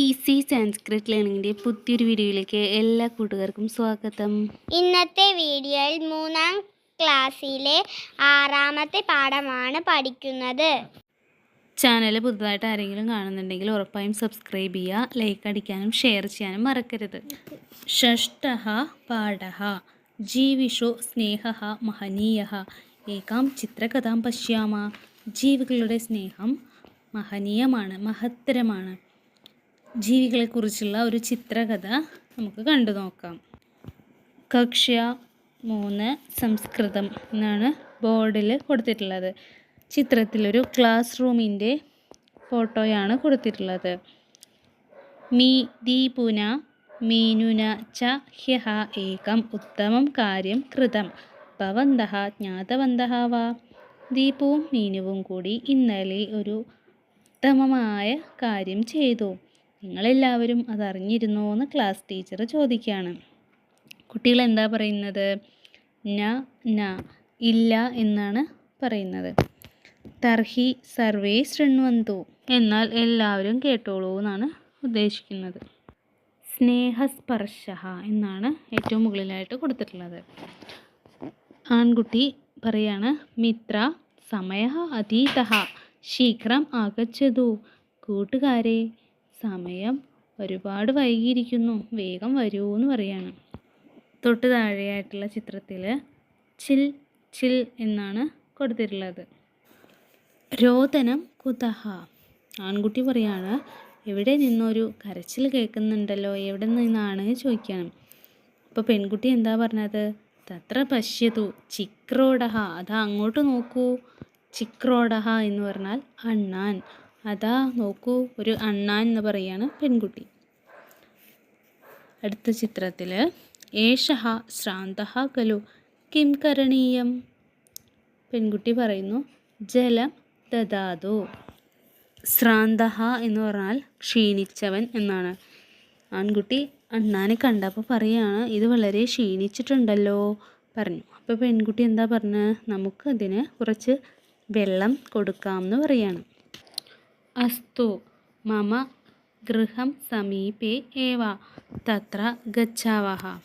Easy Sanskrit ലേണിങ്ങിന്റെ പുതിയൊരു വീഡിയോയിലേക്ക് എല്ലാ കൂട്ടുകാർക്കും സ്വാഗതം. ഇന്നത്തെ വീഡിയോയിൽ മൂന്നാം ക്ലാസ്സിലെ ആറാമത്തെ പാഠമാണ് പഠിക്കുന്നത്. ചാനൽ പുതുതായിട്ട് ആരെങ്കിലും കാണുന്നുണ്ടെങ്കിൽ ഉറപ്പായും സബ്സ്ക്രൈബ് ചെയ്യുക ലൈക്ക് അടിക്കാനും ഷെയർ ചെയ്യാനും മറക്കരുത്. ഷഷ്ട പാഠ ജീവിഷു സ്നേഹ മഹനീയ ഏകാം ചിത്രകഥാം പശ്യാമ. ജീവികളുടെ സ്നേഹം മഹനീയമാണ് മഹത്തരമാണ്. ജീവികളെക്കുറിച്ചുള്ള ഒരു ചിത്രകഥ നമുക്ക് കണ്ടു നോക്കാം. കക്ഷ്യ മൂന്ന് സംസ്കൃതം എന്നാണ് ബോർഡിൽ കൊടുത്തിട്ടുള്ളത്. ചിത്രത്തിലൊരു ക്ലാസ് റൂമിന്റെ ഫോട്ടോയാണ് കൊടുത്തിട്ടുള്ളത്. മീ ദീപുന മീനുന ച ഹ്യഹ ഏകം ഉത്തമം കാര്യം കൃതം ഭവന്ത ജ്ഞാതവന്ത വാ. ദീപുവും മീനുവും കൂടി ഇന്നലെ ഒരു ഉത്തമമായ കാര്യം ചെയ്തു. നിങ്ങളെല്ലാവരും അതറിഞ്ഞിരുന്നോ എന്ന് ക്ലാസ് ടീച്ചർ ചോദിക്കുകയാണ് കുട്ടികൾ എന്താ പറയുന്നത്? ന ന ഇല്ല എന്നാണ് പറയുന്നത്. തർഹി സർവേ ശൃണ്വന്തു. എന്നാൽ എല്ലാവരും കേട്ടോളൂ എന്നാണ് ഉദ്ദേശിക്കുന്നത്. സ്നേഹസ്പർശ എന്നാണ് ഏറ്റവും മുകളിലായിട്ട് കൊടുത്തിട്ടുള്ളത്. ആൺകുട്ടി പറയാണ് മിത്ര സമയ അതീത ശീഘ്രം ആഗച്ഛതു. കൂട്ടുകാരെ സമയം ഒരുപാട് വൈകിയിരിക്കുന്നു. വേഗം വരൂ എന്ന് പറയാണ്. തൊട്ട് താഴെയായിട്ടുള്ള ചിത്രത്തിൽ ചിൽ ചിൽ എന്നാണ് കൊടുത്തിട്ടുള്ളത്. രോദനം കുതഹ. ആൺകുട്ടി പറയാണ് എവിടെ നിന്നൊരു കരച്ചിൽ കേൾക്കുന്നുണ്ടല്ലോ? എവിടെ നിന്നാണ്? ചോദിക്കണം. അപ്പോൾ പെൺകുട്ടി എന്താ പറഞ്ഞത്? തത്ര പശ്യതു ചിക്രോടഹ. അതാ അങ്ങോട്ട് നോക്കൂ. ചിക്രോടഹ എന്ന് പറഞ്ഞാൽ അണ്ണാൻ. അതാ നോക്കൂ ഒരു അണ്ണാൻ എന്ന് പറയാണ് പെൺകുട്ടി. അടുത്ത ചിത്രത്തിൽ ഏഷഹ ശ്രാന്ത ഖലു കിം കരണീയം. പെൺകുട്ടി പറയുന്നു ജലം ദദാതു. ശ്രാന്ത എന്ന് പറഞ്ഞാൽ ക്ഷീണിച്ചവൻ എന്നാണ്. ആൺകുട്ടി അണ്ണാനെ കണ്ടപ്പോൾ പറയാണ് ഇത് വളരെ ക്ഷീണിച്ചിട്ടുണ്ടല്ലോ പറഞ്ഞു. അപ്പോൾ പെൺകുട്ടി എന്താ പറഞ്ഞത് നമുക്കതിന് കുറച്ച് വെള്ളം കൊടുക്കാം എന്ന് പറയാണ്. അസ്തു. മമ ഗൃഹം സമീപേ ഏവ. തത്ര ഗച്ഛാവഹ.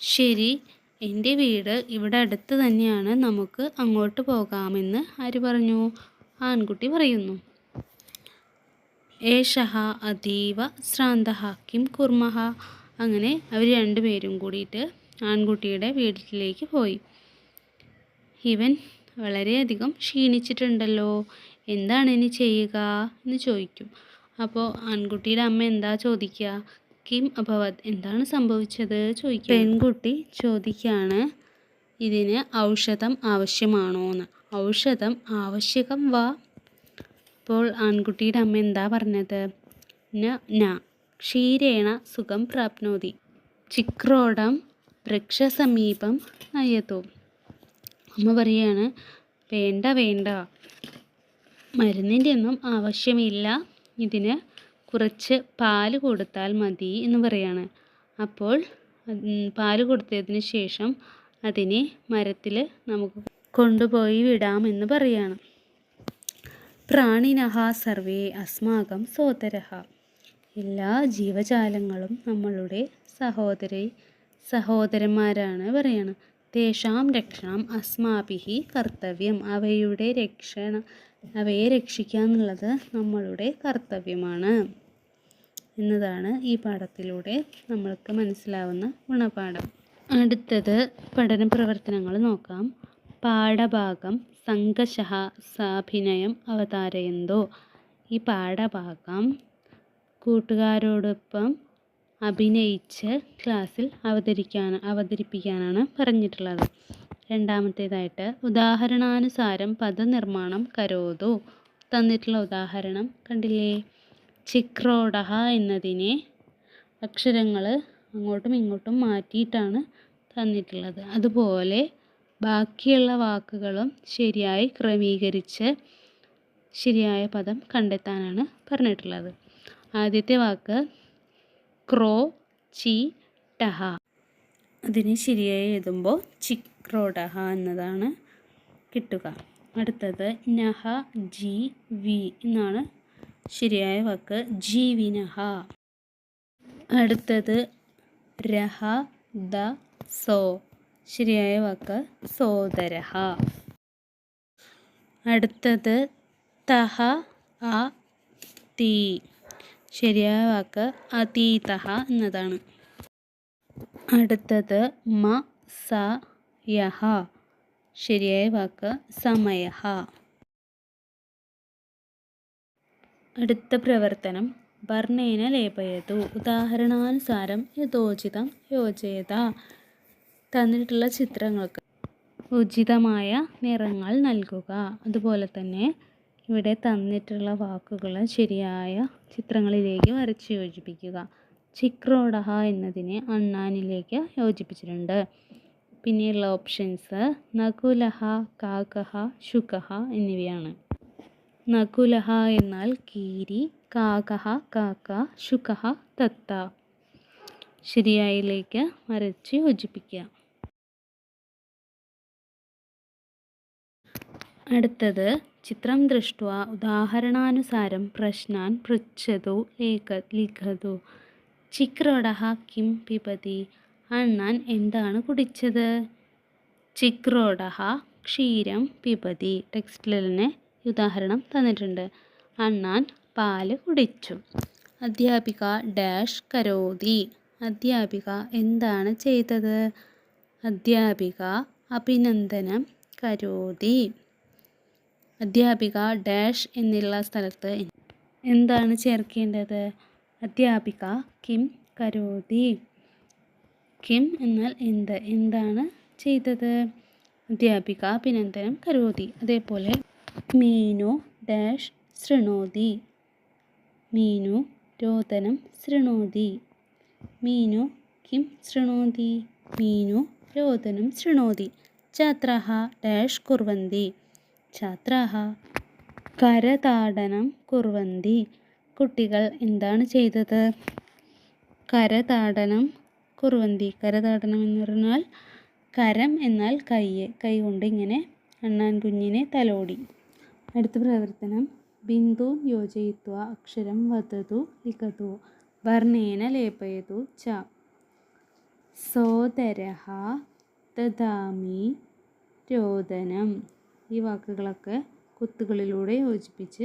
ശരി എന്റെ വീട് ഇവിടെ അടുത്ത് തന്നെയാണ്. നമുക്ക് അങ്ങോട്ട് പോകാമെന്ന് ആര് പറഞ്ഞു? ആൺകുട്ടി പറയുന്നു. ഏഷഹ അതീവ ശ്രാന്ത കിം കുർമഹ. അങ്ങനെ അവർ രണ്ടുപേരും കൂടിയിട്ട് ആൺകുട്ടിയുടെ വീട്ടിലേക്ക് പോയി. ഇവൻ വളരെയധികം ക്ഷീണിച്ചിട്ടുണ്ടല്ലോ. എന്താണ് ഇനി ചെയ്യുക എന്ന് ചോദിക്കും. അപ്പോൾ ആൺകുട്ടിയുടെ അമ്മ എന്താ ചോദിക്കുക? കിം അഭവത് എന്താണ് സംഭവിച്ചത്? ചോദിക്കുക പെൺകുട്ടി ചോദിക്കുകയാണ് ഇതിന് ഔഷധം ആവശ്യമാണോ എന്ന്. ഔഷധം ആവശ്യകം വാ. അപ്പോൾ ആൺകുട്ടിയുടെ അമ്മ എന്താ പറഞ്ഞത്? ന ന ക്ഷീരേണ സുഖം പ്രാപ്നോതി. ചിക്രോടം വൃക്ഷസമീപം നയതു. അമ്മ പറയാണ് വേണ്ട വേണ്ട. മരുന്നിന്റെ ഒന്നും ആവശ്യമില്ല. ഇതിന് കുറച്ച് പാൽ കൊടുത്താൽ മതി എന്ന് പറയാണ്. അപ്പോൾ പാൽ കൊടുത്തതിന് ശേഷം അതിനെ മരത്തിൽ നമുക്ക് കൊണ്ടുപോയി വിടാമെന്ന് പറയാണ്. പ്രാണിനഹ സർവേ അസ്മാകം സോദരഹ. എല്ലാ ജീവജാലങ്ങളും നമ്മളുടെ സഹോദരി സഹോദരന്മാരാണ് പറയാണ്. തേഷാം രക്ഷണം അസ്മാഭിഹി കർത്തവ്യം. അവയുടെ രക്ഷണ അവയെ രക്ഷിക്കുക എന്നുള്ളത് നമ്മളുടെ കർത്തവ്യമാണ്. എന്നതാണ് ഈ പാഠത്തിലൂടെ നമ്മൾക്ക് മനസ്സിലാവുന്ന ഗുണപാഠം. അടുത്തത് പഠന പ്രവർത്തനങ്ങൾ നോക്കാം. പാഠഭാഗം സംഘശഹ സാഭിനയം അവതാരയന്തോ. ഈ പാഠഭാഗം കൂട്ടുകാരോടൊപ്പം അഭിനയിച്ച് ക്ലാസ്സിൽ അവതരിക്കാൻ അവതരിപ്പിക്കാനാണ് പറഞ്ഞിട്ടുള്ളത്. രണ്ടാമത്തേതായിട്ട് ഉദാഹരണാനുസാരം പദനിർമ്മാണം കരോതു. തന്നിട്ടുള്ള ഉദാഹരണം കണ്ടില്ലേ? ചിക്രോഡഹ എന്നതിനെ അക്ഷരങ്ങൾ അങ്ങോട്ടും ഇങ്ങോട്ടും മാറ്റിയിട്ടാണ് തന്നിട്ടുള്ളത്. അതുപോലെ ബാക്കിയുള്ള വാക്കുകളും ശരിയായി ക്രമീകരിച്ച് ശരിയായ പദം കണ്ടെത്താനാണ് പറഞ്ഞിട്ടുള്ളത്. ആദ്യത്തെ വാക്ക് ക്രോ ചി ടഹ. അതിന് ശരിയായി എഴുതുമ്പോൾ ചിക്രോഡഹ എന്നതാണ് കിട്ടുക. അടുത്തത് നഹ ജി വി എന്നാണ് ശരിയായ വാക്ക്. ജീവിനഹ അടുത്തത് രഹ ദ സോ. ശരിയായ വാക്ക്. സോദരഹ. അടുത്തത് തഹ അ തീ. ശരിയായ വാക്ക്. അതീതഹ എന്നതാണ്. അടുത്തത് മ സ യഹ ശരിയായ വാക്ക് സമയ അടുത്ത പ്രവർത്തനം വർണേന ലേപയതു. ഉദാഹരണാനുസാരം യഥോചിതം യോജയത. തന്നിട്ടുള്ള ചിത്രങ്ങൾക്ക് ഉചിതമായ നിറങ്ങൾ നൽകുക. അതുപോലെ തന്നെ ഇവിടെ തന്നിട്ടുള്ള വാക്കുകൾ ശരിയായ ചിത്രങ്ങളിലേക്ക് വരച്ച് യോജിപ്പിക്കുക. ചിക്രോഡഹ എന്നതിനെ അണ്ണാനിലേക്ക് യോജിപ്പിച്ചിട്ടുണ്ട്. പിന്നെയുള്ള ഓപ്ഷൻസ് നകുലഹ കാകഹ ശുകഹ എന്നിവയാണ്. നകുലഹ എന്നാൽ കീരി കാകഹ കാക്ക ശുകഹ തത്ത. ശരിയായിലേക്ക് വരച്ച് യോജിപ്പിക്കുക. അടുത്തത് ചിത്രം ദൃഷ്ട ഉദാഹരണാനുസാരം പ്രശ്നാൻ പൃച്ഛതു ലേഖ ലിഖതു. ചിക്രോഡഹ കിം പിബതി അണ്ണാൻ എന്താണ് കുടിച്ചത്? ചിക്രോഡഹ ക്ഷീരം പിബതി തന്നെ ഉദാഹരണം തന്നിട്ടുണ്ട്. അണ്ണാൻ പാൽ കുടിച്ചു. അധ്യാപിക ഡാഷ് കരോതി. അധ്യാപിക എന്താണ് ചെയ്തത്? അധ്യാപിക അഭിനന്ദനം കരോതി. അധ്യാപിക ഡാഷ് എന്നുള്ള സ്ഥലത്ത് എന്താണ് ചേർക്കേണ്ടത്? അധ്യാപിക കിം കരോതി കിം എന്നാൽ എന്ത്? എന്താണ് ചെയ്തത്? അധ്യാപിക അഭിനന്ദനം കരോതി അതേപോലെ മീനു ഡാഷ് ശൃണോതി മീനു രോദനം ശൃണോതി മീനു കിം ശൃണോതി മീനു രോദനം ശൃണോതി ഛാത്രാः ഡാഷ് കുർവന്തി. ഛാത്രാः കരതാടനം കുർവന്തി. കുട്ടികൾ എന്താണ് ചെയ്തത്? കരതാടനം കുറുവന്തി. കരതാടനം എന്ന് പറഞ്ഞാൽ കരം എന്നാൽ കൈ കൈ കൊണ്ട് ഇങ്ങനെ അണ്ണാൻ കുഞ്ഞിനെ തലോടി. അടുത്ത പ്രവർത്തനം. ബിന്ദു യോജയിത്വ അക്ഷരം വധതു ലിഖതു വർണേന ലേപയതു ച. സോദര തദാമി രോദനം. ഈ വാക്കുകളൊക്കെ കുത്തുകളിലൂടെ യോജിപ്പിച്ച്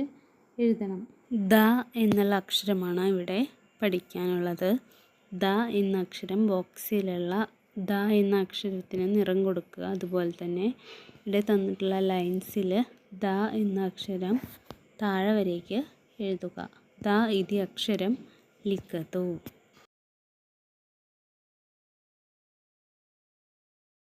എഴുതണം. ദ എന്നുള്ള അക്ഷരമാണ് ഇവിടെ പഠിക്കാനുള്ളത്. ദ എന്ന അക്ഷരം ബോക്സിലുള്ള ദ എന്ന അക്ഷരത്തിന് നിറം കൊടുക്കുക. അതുപോലെ തന്നെ ഇവിടെ തന്നിട്ടുള്ള ലൈൻസിൽ ദ എന്ന അക്ഷരം താഴെ വരേക്ക് എഴുതുക. ദ ഇതി അക്ഷരം ലിഖതു.